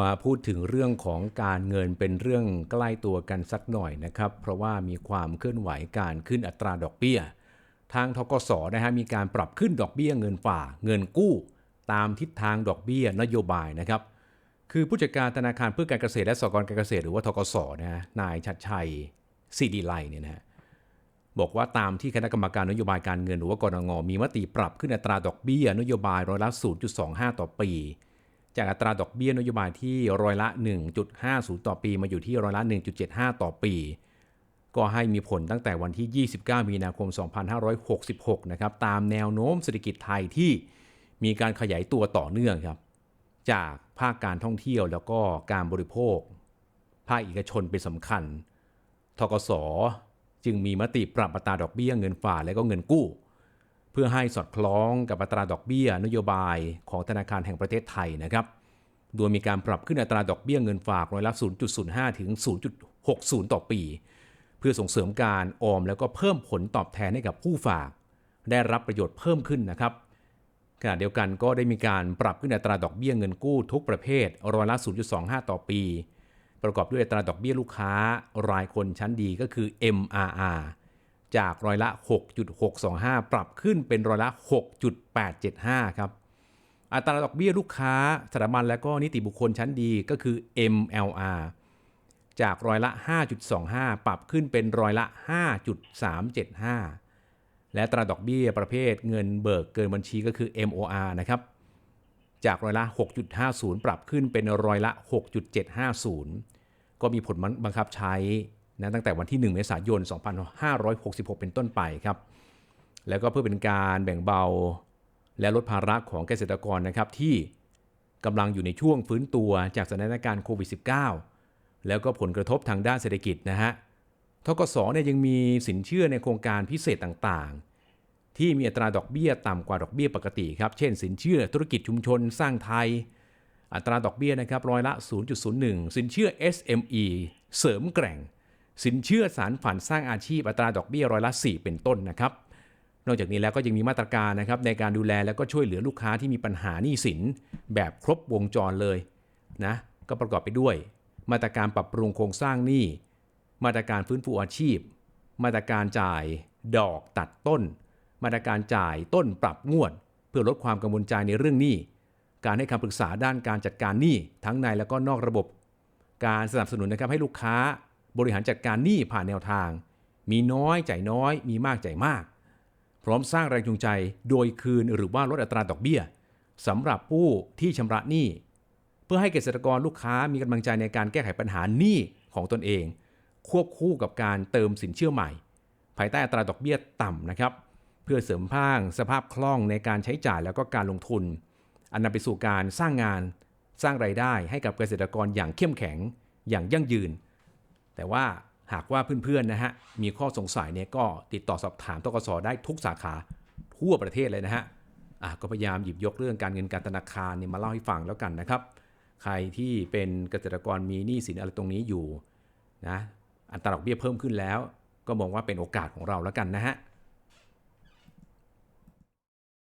มาพูดถึงเรื่องของการเงินเป็นเรื่องใกล้ตัวกันสักหน่อยนะครับ เพราะว่ามีความเคลื่อนไหวการขึ้นอัตราดอกเบี้ย ทางทกสนะฮะมีการปรับขึ้นดอกเบี้ยเงินฝากเงินกู้ ตามทิศทางดอกเบี้ยนโยบายนะครับ คือผู้จัดการธนาคารเพื่อการเกษตรและสหกรณ์การเกษตรหรือว่าทกสนะฮะนายชัดชัยสิริไลเนี่ยนะฮะบอกว่าตามที่คณะกรรมการนโยบายการเงินหรือว่ากรงงมีมติปรับขึ้นอัตราดอกเบี้ยนโยบายร้อยละ0.25 ต่อปี จากอัตราดอกเบี้ยนโยบายที่ร้อยละ 1.50 ต่อปี มาอยู่ที่ร้อยละ 1.75 ต่อปี ก็ให้มีผลตั้งแต่วันที่ 29 มีนาคม 2566 นะครับ ตามแนวโน้มเศรษฐกิจไทยที่มีการขยายตัวต่อเนื่องครับ จากภาคการท่องเที่ยวแล้วก็การบริโภค ภาคเอกชนเป็นสำคัญ ทกส จึงมีมติปรับอัตราดอกเบี้ยเงินฝากและก็เงินกู้ พื่อให้สอดคล้องกับอัตราดอกเบี้ย นโยบายของธนาคารแห่งประเทศไทยนะครับ โดยมีการปรับขึ้นอัตราดอกเบี้ยเงินฝากร้อยละ 0.05 ถึง 0.60 ต่อปี เพื่อส่งเสริมการออมแล้วก็เพิ่มผลตอบแทนให้กับผู้ฝาก ได้รับประโยชน์เพิ่มขึ้นนะครับขณะเดียวกันก็ได้มีการปรับขึ้นอัตราดอกเบี้ยเงินกู้ทุกประเภทร้อยละ 0.25 ต่อปี ประกอบด้วยอัตราดอกเบี้ยลูกค้ารายคนชั้นดีก็คือ MRR จากร้อยละ 6.625 ปรับขึ้นเป็นร้อยละ 6.875 ครับอัตราดอกเบี้ยลูกค้าสถาบันและก็นิติบุคคลชั้นดีก็คือ MLR จากร้อยละ 5.25 ปรับขึ้นเป็นร้อยละ 5.375 และตราดอกเบี้ยประเภทเงินเบิกเกินบัญชีก็คือ MOR นะครับจากร้อยละ 6.50 ปรับขึ้นเป็นร้อยละ 6.750 ก็มีผลบังคับใช้ นะตั้งแต่วันที่ 1 เมษายน 2566 เป็นต้นไปครับ แล้วก็เพื่อเป็นการแบ่งเบาและลดภาระของเกษตรกรนะครับที่กำลังอยู่ในช่วงฟื้นตัวจากสถานการณ์โควิด -19 แล้วก็ผลกระทบทางด้านเศรษฐกิจนะฮะทกสเนี่ยยังมีสินเชื่อในโครงการพิเศษต่างๆ ที่มีอัตราดอกเบี้ยต่ำกว่าดอกเบี้ยปกติครับ เช่น สินเชื่อธุรกิจชุมชนสร้างไทย อัตราดอกเบี้ยนะครับร้อยละ 0.01 สินเชื่อ SME เสริมแกร่ง สินเชื่อสารฝันสร้างอาชีพอัตราดอกเบี้ยร้อยละ 4 เป็นต้นนะครับ นอกจากนี้แล้วก็ยังมีมาตรการนะครับในการดูแลแล้วก็ช่วยเหลือลูกค้าที่มีปัญหาหนี้สินแบบครบวงจรเลยนะก็ประกอบไปด้วย มาตรการปรับปรุงโครงสร้างหนี้ มาตรการฟื้นฟูอาชีพ มาตรการจ่ายดอกตัดต้น มาตรการจ่ายต้นปรับงวด เพื่อลดความกังวลใจในเรื่องหนี้ การให้คำปรึกษาด้านการจัดการหนี้ทั้งในและก็นอกระบบ การสนับสนุนนะครับให้ลูกค้า บริหารจัดการหนี้ผ่านแนวทาง มีน้อยจ่ายน้อย มีมากจ่ายมาก พร้อมสร้างแรงจูงใจโดยคืนหรือว่าลดอัตราดอกเบี้ยสำหรับผู้ที่ชำระหนี้ เพื่อให้เกษตรกรลูกค้ามีกำลังใจในการแก้ไขปัญหาหนี้ของตนเอง ควบคู่กับการเติมสินเชื่อใหม่ ภายใต้อัตราดอกเบี้ยต่ำนะครับ เพื่อเสริมพางสภาพคล่องในการใช้จ่ายแล้วก็การลงทุน อันนำไปสู่การสร้างงาน สร้างไรายได้ให้กับเกษตรกรอย่างเข้มแข็ง อย่างยั่งยืน แต่ว่าหากว่าเพื่อนๆนะฮะมีข้อสงสัยเนี่ยก็ติดต่อสอบถามตกสได้ทุกสาขาทั่วประเทศเลยนะฮะอะก็พยายามหยิบยกเรื่องการเงินการธนาคารเนี่ยมาเล่าให้ฟังแล้วกันนะครับ ใครที่เป็นเกษตรกรมีหนี้สินอะไรตรงนี้อยู่นะอัตราดอกเบี้ยเพิ่มขึ้นแล้ว ก็มองว่าเป็นโอกาสของเราแล้วกันนะฮะ